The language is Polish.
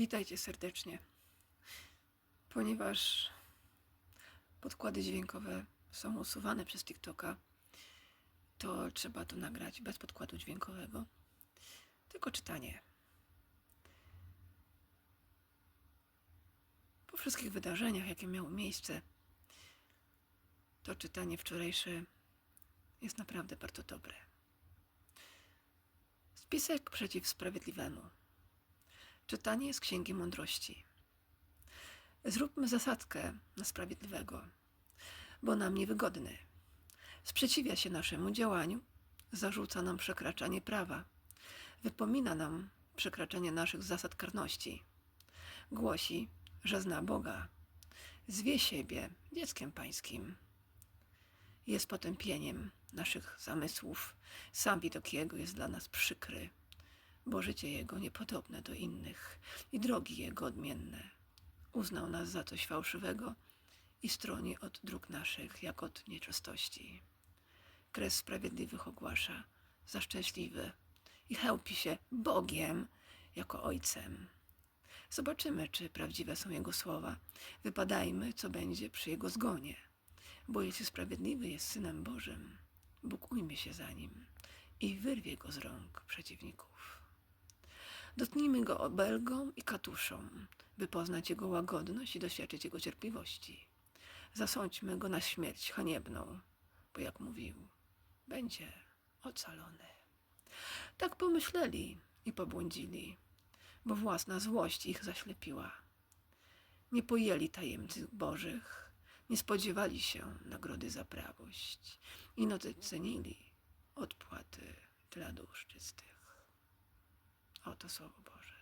Witajcie serdecznie. Ponieważ podkłady dźwiękowe są usuwane przez TikToka, to trzeba to nagrać bez podkładu dźwiękowego. Tylko czytanie. Po wszystkich wydarzeniach, jakie miały miejsce, to czytanie wczorajsze jest naprawdę bardzo dobre. Spisek przeciw sprawiedliwemu. Czytanie z Księgi Mądrości. Zróbmy zasadkę na sprawiedliwego, bo nam niewygodny. Sprzeciwia się naszemu działaniu, zarzuca nam przekraczanie prawa, wypomina nam przekraczanie naszych zasad karności. Głosi, że zna Boga, zwie siebie dzieckiem pańskim. Jest potępieniem naszych zamysłów. Sam widok Jego jest dla nas przykry bo życie Jego niepodobne do innych i drogi Jego odmienne. Uznał nas za coś fałszywego i stroni od dróg naszych, jak od nieczystości. Kres sprawiedliwych ogłasza za szczęśliwy i chełpi się Bogiem jako Ojcem. Zobaczymy, czy prawdziwe są Jego słowa. Wypadajmy, co będzie przy Jego zgonie. Bo jeśli sprawiedliwy jest Synem Bożym, Bóg ujmie się za nim i wyrwie go z rąk przeciwników. Dotknijmy go obelgą i katuszą, by poznać jego łagodność i doświadczyć jego cierpliwości. Zasądźmy go na śmierć haniebną, bo jak mówił, będzie ocalony. Tak pomyśleli i pobłądzili, bo własna złość ich zaślepiła. Nie pojęli tajemnic bożych, nie spodziewali się nagrody za prawość i nocy cenili odpłaty dla dusz czystych to Słowo Boże.